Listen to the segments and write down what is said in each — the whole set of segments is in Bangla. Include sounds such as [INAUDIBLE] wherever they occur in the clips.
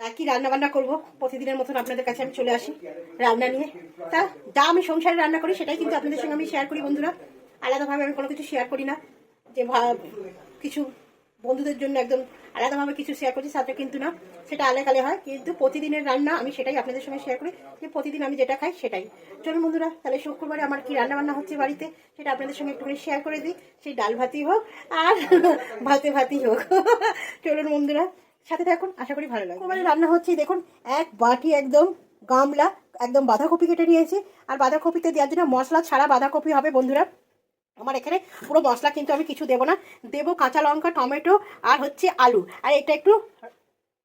তা কি রান্না বান্না করব। প্রতিদিনের মতন আপনাদের কাছে আমি চলে আসি রান্না নিয়ে। তা যা আমি সংসারে রান্না করি সেটাই কিন্তু আপনাদের সঙ্গে আমি শেয়ার করি বন্ধুরা। আলাদাভাবে আমি কোনো কিছু শেয়ার করি না। যে কিছু বন্ধুদের জন্য একদম আলাদাভাবে কিছু শেয়ার করছি, সাথে কিন্তু না, সেটা আলেকালে হয়। কিন্তু প্রতিদিনের রান্না আমি সেটাই আপনাদের সঙ্গে শেয়ার করি, যে প্রতিদিন আমি যেটা খাই সেটাই। চলুন বন্ধুরা, তাহলে শুক্রবারে আমার কি রান্না বান্না হচ্ছে বাড়িতে, সেটা আপনাদের সঙ্গে একটুখানি শেয়ার করে দিই। সেই ডাল ভাতই হোক আর [LAUGHS] ভাতে ভাতই হোক। চলুন বন্ধুরা সাথে থাকুন, আশা করি ভালো লাগে মানে রান্না হচ্ছে, দেখুন, এক বাটি একদম গামলা, একদম বাঁধাকপি কেটে নিয়েছি। আর বাঁধাকপিতে দেওয়ার জন্য মশলা ছাড়া বাঁধাকপি হবে, বন্ধুরা। আমার এখানে পুরো মশলা কিন্তু আমি কিছু দেবো না। দেবো কাঁচা লঙ্কা, টমেটো, আর হচ্ছে আলু। আর এটা একটু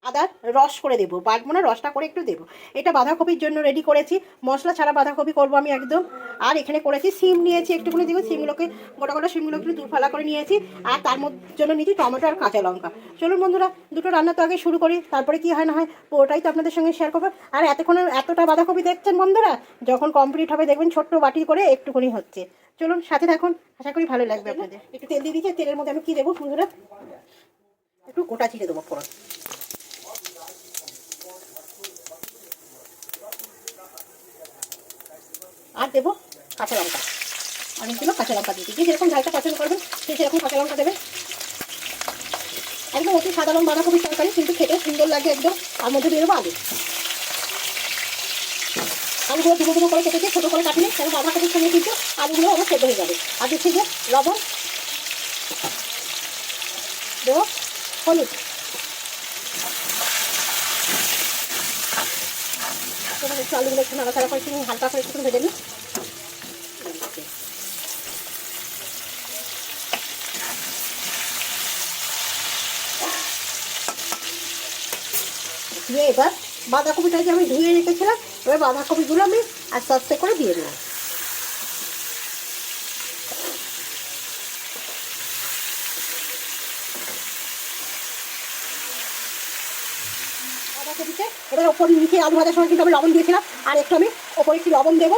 আদার রস করে দেবো বাটবো না রসটা করে একটু দেবো। এটা বাঁধাকপির জন্য রেডি করেছি। মশলা ছাড়া বাঁধাকপি করব আমি একদম। আর এখানে করেছি সিম নিয়েছি, একটুখানি দেবো সিমগুলোকে, গোটা গোটা সিমগুলো একটু দুফালা করে নিয়েছি। আর তার জন্য নিয়েছি টমেটো আর কাঁচা লঙ্কা। চলুন বন্ধুরা, দুটো রান্না তো আগে শুরু করি, তারপরে কি হয় না হয় পুরোটাই তো আপনাদের সঙ্গে শেয়ার করব। আর এতক্ষণ এতটা বাঁধাকপি দেখছেন বন্ধুরা, যখন কমপ্লিট হবে দেখবেন ছোট্ট বাটি করে একটুখানি হচ্ছে। চলুন সাথে থাকুন, আশা করি ভালো লাগবে আপনাদের। একটু তেল দিয়ে দিচ্ছি, তেলের মধ্যে আমি কী দেবো বন্ধুরা? একটু গোটা চিড়ে দেবো ফোড়ন। আর দেবো কাঁচা লঙ্কা। অনেকগুলো কাঁচা লঙ্কা দিয়ে দিই যেরকম ঝালটা পছন্দ করবেন সে সেরকম কাঁচা লঙ্কা দেবেন একদম অতি সাধারণ বাঁধাকপির তরকারি, কিন্তু খেতে সুন্দর লাগে একদম। আর মধ্যে দেবো আলু। আলুগুলো ডুবো ডুবো করে কেটেছে ছোটো করে কাটলে তাহলে বাঁধাকপির সঙ্গে কিন্তু আলুগুলো আমার সেদ্ধ হয়ে যাবে। আর দিচ্ছি যে লবণ। দেবো হলুদ। এবার একটু আলুগুলো একটু নাড়াচাড়া করে একটু হালকা করে একটু ভেজে নিই। দিয়ে এবার বাঁধাকপিটা যে আমি ধুয়ে রেখেছিলাম, এবার বাঁধাকপিগুলো আমি আস্তে আস্তে করে দিয়ে দেবো এবার ওপর নিচে আলু ভাজার সময় কিন্তু আমি লবণ দিয়েছিলাম। আর একটু আমি ওপরে একটু লবণ দেবো,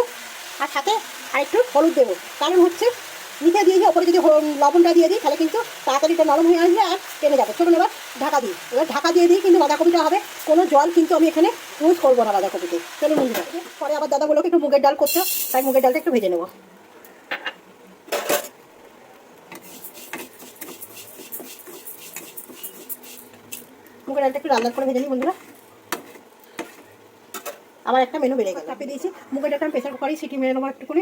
আর সাথে আর একটু হলুদ দেবো। কারণ হচ্ছে নিচে দিয়ে ওপরে যদি লবণটা দিয়ে দিই, তাহলে কিন্তু তাড়াতাড়িটা নরম হয়ে আসবে আর টেনে যাবে। চলুন এবার ঢাকা দিই। এবার ঢাকা দিয়ে দিই কিন্তু বাঁধাকপিটা হবে। কোনো জল কিন্তু আমি এখানে ইউজ করব না বাঁধাকপিতে। চলুন বন্ধুরা, পরে আবার দাদা বলোকে একটু মুগের ডাল করতে তাই মুগের ডালটা একটু ভেজে নেব। মুগের ডালটা একটু রান্না করে ভেজে নিই বন্ধুরা। আমার একটা মেনু বেড়ে গেল। চাপিয়ে দিয়েছি মুগের ডালটা আমি প্রেসার কুকারেই সিটি মেরে নেব একটু করে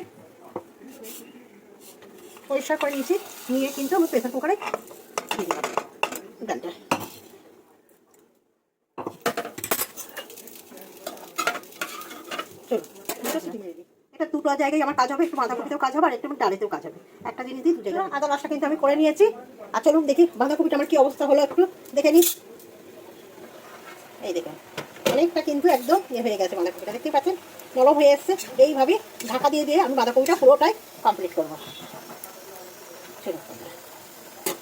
পরিষ্কার করে নিয়েছি, নিয়ে কিন্তু আমি প্রেসার কুকারে দিয়ে ডালটা দুটো এটা দুটো জায়গায় আমার কাজ হবে, একটু বাঁধাকপিতেও কাজ হবে, আর একটু ডালেতেও কাজ হবে। একটা জিনিস দিই দু জায়গায়। আদা, রসটা কিন্তু আমি করে নিয়েছি। আর চলুন দেখি বাঁধাকপিটা আমার কি অবস্থা হলো একটু দেখে নিই। এই দেখুন। অনেকটা কিন্তু একদম ইয়ে হয়ে গেছে বাঁধাকপিটা দেখতে পাচ্ছেন? নরম হয়ে এসছে। এইভাবে ঢাকা দিয়ে দিয়ে আমি বাঁধাকপিটা পুরোটাই কমপ্লিট করব।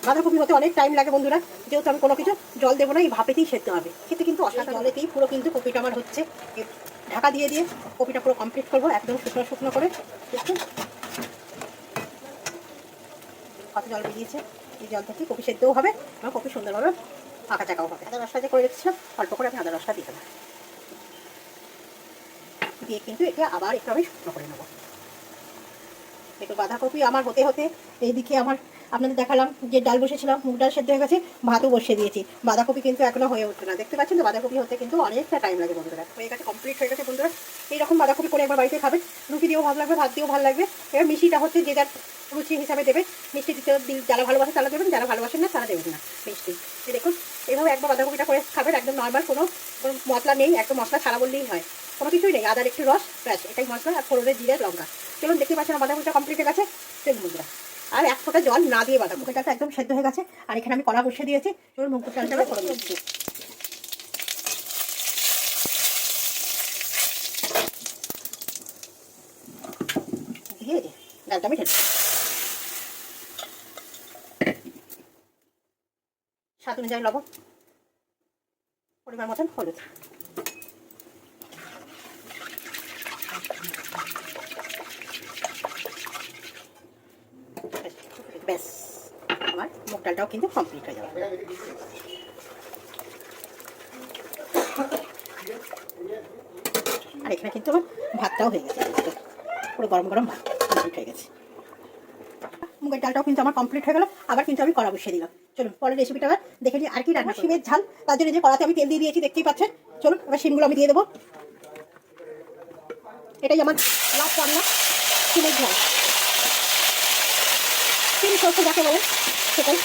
বাঁধাকপি হতে অনেক টাইম লাগে বন্ধুরা। যেহেতু আমি কোনো কিছু জল দেবো না এই ভাপেতেই সেদ্ধ হবে। খেতে কিন্তু অসাধারণ। জলেতেই পুরো কিন্তু কপিটা আমার হচ্ছে। ঢাকা দিয়ে দিয়ে কপিটা পুরো কমপ্লিট করব একদম শুকনো শুকনো করে। কত জল বেরিয়েছে। এই জল থেকে কপি সেদ্ধও হবে এবং কপি সুন্দরভাবে ফাঁকা চাকাও হবে। আদা রসটা যে করে রেখেছিলাম, অল্প করে আমি আদা রসটা দিয়ে দেবো। দিয়ে কিন্তু এটা আবার একটু আমি শুকনো করে নেব। একটু বাঁধাকপি আমার হতে হতে এইদিকে আমার আপনাদের দেখালাম যে ডাল বসেছিলাম, মুগ ডাল সেদ্ধ হয়ে গেছে, ভাতও বসিয়ে দিয়েছি। বাঁধাকপি কিন্তু এখনও হয়ে উঠছে না। দেখতে পাচ্ছেন তো, বাঁধাকপি হতে কিন্তু অনেকটা টাইম লাগে বন্ধুরা। হয়ে গেছে কমপ্লিট হয়ে গেছে বন্ধুরা। এইরকম বাঁধাকপি করে একবার বাড়িতে খাবেন রুটি দিয়েও ভালো লাগবে, ভাত দিয়েও ভালো লাগবে। এবার মিষ্টিটা হচ্ছে যে যার রুচি হিসাবে দেবে। মিষ্টি দিতে যারা ভালোবাসে তারা দেবেন, যারা ভালোবাসেন না তারা দেবেন না মিষ্টি। দেখুন এইভাবে একবার বাঁধাকপিটা করে খাবেন, একদম নর্মাল কোনো মশলা নেই, একদম মশলা ছাড়া বললেই হয়। কোনো কিছুই নেই, আদার একটু রস, ব্যাস, এটাই মশলা আর ফোড়নের জিরে লঙ্কা। চলুন, দেখতে পাচ্ছেন বাঁধাকপিটা কমপ্লিট হয়ে গেছে। চলুন বন্ধুরা। আর এক ফোঁটা জল না দিয়ে বাঁধাকপি মুখের ডালটা একদম সেদ্ধ হয়ে গেছে। আর এখানে আমি কড়া বসিয়ে দিয়েছি। চলুন মুখ ডালটা আমি করে দিচ্ছি। আমি দিই। অনুযায়ী লবণ, পরিমাণ মতন হলুদ। ব্যাস আমার মুগ ডালটাও কিন্তু কমপ্লিট হয়ে যাবে। আর এখানে কিন্তু আমার ভাতটাও হয়ে গেছে পুরো গরম গরম ভাত কমপ্লিট হয়ে গেছে। মুগের ডালটাও কিন্তু আমার কমপ্লিট হয়ে গেল আবার কিন্তু আমি কড়া বসিয়ে দিলাম। চলুন পরের রেসিপিটা আবার দেখে নিই আর কি রান্না শিমের ঝাল তার জন্য যে কড়াতে আমি তেল দিয়ে দিয়েছি দেখতেই পাচ্ছেন। চলুন এবার শিমগুলো আমি দিয়ে দেবো। এটাই আমার লাস্ট রান্না শিমের ঝাল। শিম সরষে যাকে বলেন সেটাই।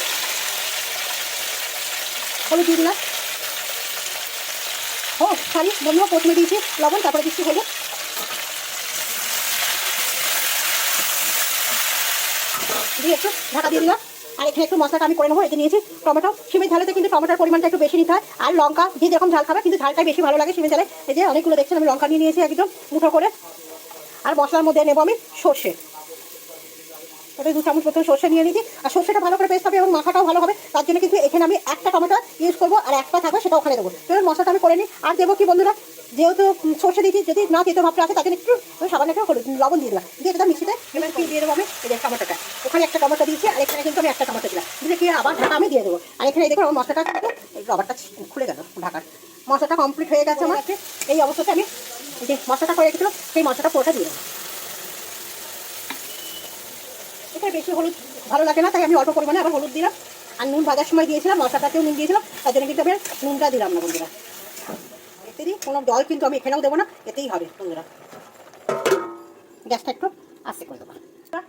হলুদ দিয়ে দিলাম। ও সরি বন্ধু প্রথমে দিয়েছি, লবণ, তারপরে দিচ্ছি হলুদ। দিয়ে একটু ঢাকা দিয়ে দিলাম। আর এখানে একটু মশলাটা আমি করে নেব এতে নিয়েছি টমেটো। শিমের ঝালেতে কিন্তু টমেটোর পরিমাণটা একটু বেশি নিতে হয়। আর লঙ্কা, যে যেরকম ঝাল খাবে, কিন্তু ঝালটাই বেশি ভালো লাগে শিমের ঝালে। এই যে অনেকগুলো দেখছেন, আমি লঙ্কা নিয়ে নিয়েছি একদম মুঠো করে। আর মশলার মধ্যে নেব আমি সর্ষে। ওটা দু চামচ মতো সর্ষে নিয়ে নিয়েছি আর সর্ষেটা ভালো করে পেস্ট হবে এবং মাখাটাও ভালো হবে। তার জন্য কিন্তু এখানে আমি একটা টমেটো ইউজ করব আর একটা থাকবে সেটা ওখানে দেবো। এবার মশলাটা আমি করে নিই। আর দেবো কি বন্ধুরা, যেহেতু সর্ষে দিয়েছি, যদি না তেতো ভাবটা আছে জন্য একটু সামান্য একটু হলুদ, লবণ দিয়ে দিলাম। দিয়ে এটা মিশিতে এবার দিয়ে দেবো আমি এই টমেটোটা। ওখানে একটা টমেটো দিয়েছি আর এখানে কিন্তু আমি একটা টমেটো দিলাম। দিয়ে কি আবার ঢাকা আমি দিয়ে দেবো। আর এখানে দেখুন, আমার মশলাটা রবারটা খুলে গেল ঢাকার। মশলাটা কমপ্লিট হয়ে গেছে আমার। এই অবস্থাতে আমি যে মশলাটা করে রেখেছিলাম, সেই মশলাটা পুরোটা দিয়ে দেবো। এটা বেশি হলুদ ভালো লাগে না, তাই আমি অল্প পরিমাণে আবার হলুদ দিলাম। আর নুন ভাজার সময় দিয়েছিলাম মশলাটাতেও নুন দিয়েছিলাম, তার জন্য কিন্তু আমি নুনটা দিলাম না বন্ধুরা। এতে দিই কোনো জল কিন্তু আমি এখানেও দেবো না, এতেই হবে বন্ধুরা। গ্যাসটা একটু আস্তে করে দেবো।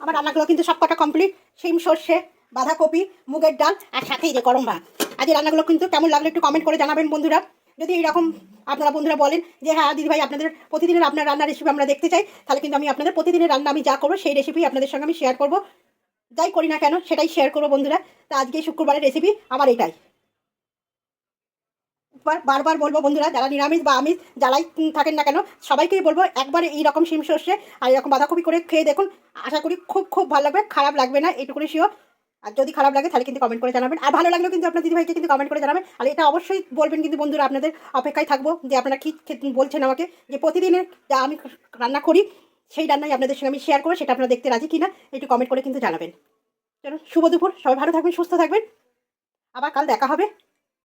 আমার রান্নাগুলো কিন্তু সব কটা কমপ্লিট শিম, সর্ষে, বাঁধাকপি, মুগের ডাল, আর সাথে এই যে গরম ভাত। আজ রান্নাগুলো কিন্তু কেমন লাগল একটু কমেন্ট করে জানাবেন বন্ধুরা। যদি এইরকম আপনারা বন্ধুরা বলেন যে হ্যাঁ দিদি ভাই, আপনাদের প্রতিদিনের আপনার রান্নার রেসিপি আমরা দেখতে চাই, তাহলে কিন্তু আমি আপনাদের প্রতিদিনের রান্না আমি যা করব, সেই রেসিপি আপনাদের সঙ্গে আমি শেয়ার করব। যাই করি না কেন, সেটাই শেয়ার করব বন্ধুরা। তা আজকে শুক্রবারের রেসিপি আমার এটাই। বার- বারবার বলব বন্ধুরা, যারা নিরামিষ বা আমিষ যারাই থাকেন না কেন, সবাইকেই বলব একবার এই রকম শিম সর্ষে আর এরকম বাঁধাকপি করে খেয়ে দেখুন। আশা করি খুব খুব ভালো লাগবে, খারাপ লাগবে না, এটুকুনি শিওর আর যদি খারাপ লাগে, তাহলে কিন্তু কমেন্ট করে জানাবেন। আর ভালো লাগলেও কিন্তু আপনার দিদিভাইকে কিন্তু কমেন্ট করে জানাবেন। আর এটা অবশ্যই বলবেন কিন্তু বন্ধুরা আপনাদের অপেক্ষায় থাকব যে আপনারা কী বলছেন আমাকে। যে প্রতিদিনের যা আমি রান্না করি সেই রান্নাই আপনাদের সঙ্গে আমি শেয়ার করব, সেটা আপনারা দেখতে রাজি কিনা, একটু কমেন্ট করে কিন্তু জানাবেন। চলুন, শুভ দুপুর, সবাই ভালো থাকবেন, সুস্থ থাকবেন। আবার কাল দেখা হবে।